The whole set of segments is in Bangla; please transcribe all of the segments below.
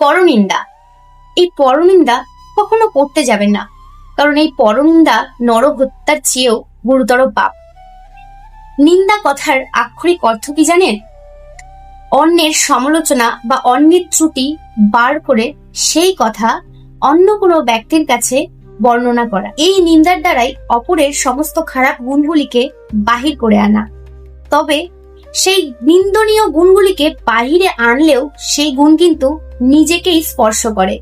পরনিন্দা। এই পরনিন্দা কখনো করতে যাবেন না, কারণ এই পরনিন্দা নরহত্যার চেয়েও গুরুতর পাপ। নিন্দা কথার আক্ষরিক অর্থ কি জানেন? অন্যের সমালোচনা বা অন্যের ত্রুটি বার করে সেই কথা অন্য কোনো ব্যক্তির কাছে বর্ণনা করা। এই নিন্দার দ্বারাই অপরের সমস্ত খারাপ গুণগুলিকে বাহির করে আনা। তবে সেই নিন্দনীয় গুণগুলিকে বাহিরে আনলেও সেই গুণ কিন্তু নিজেকেই স্পর্শ করে।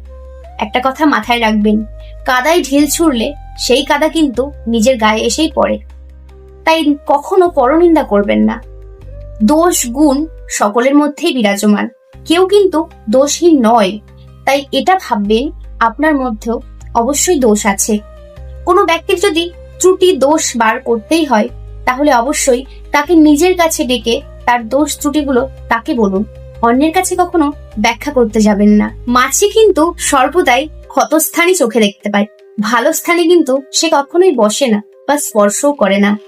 একটা কথা মাথায় রাখবেন, কাদায় ঢিল ছুড়লে সেই কাদা কিন্তু নিজের গায়ে এসেই পড়ে। তাই কখনো পরনিন্দা করবেন না। দোষ গুণ সকলের মধ্যেই বিরাজমান, কেউ কিন্তু দোষহীন নয়। তাই এটা ভাববেন, আপনার মধ্যেও অবশ্যই দোষ আছে। কোনো ব্যক্তির যদি ত্রুটি দোষ বার করতেই হয়, তাহলে অবশ্যই তাকে নিজের কাছে ডেকে তার দোষ ত্রুটিগুলো তাকে বলুন। অন্যের কাছে কখনো ব্যাখ্যা করতে যাবেন না। মাছি কিন্তু সর্বদাই ক্ষতস্থানই চোখে দেখতে পায়। ভালো স্থানে কিন্তু সে কখনোই বসে না বা স্পর্শও করে না।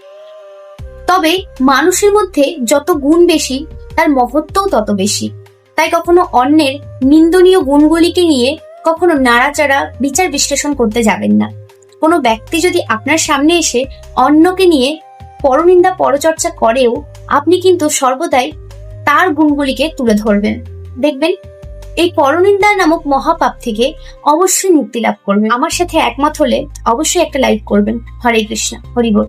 তবে মানুষের মধ্যে যত গুণ বেশি, তার মহত্বও তত বেশি। তাই কখনো অন্যের নিন্দনীয় গুণগুলিকে নিয়ে কখনো নাড়াচাড়া, বিচার বিশ্লেষণ করতে যাবেন না। কোনো ব্যক্তি যদি আপনার সামনে এসে অন্যকে নিয়ে পরনিন্দা পরচর্চা করেও আপনি কিন্তু সর্বদাই তার গুণগুলিকে তুলে ধরবেন। দেখবেন, এই পরনিন্দা নামক মহাপাপ থেকে অবশ্যই মুক্তি লাভ করবেন। আমার সাথে একমত হলে অবশ্যই একটা লাইক করবেন। হরে কৃষ্ণ, হরি বল।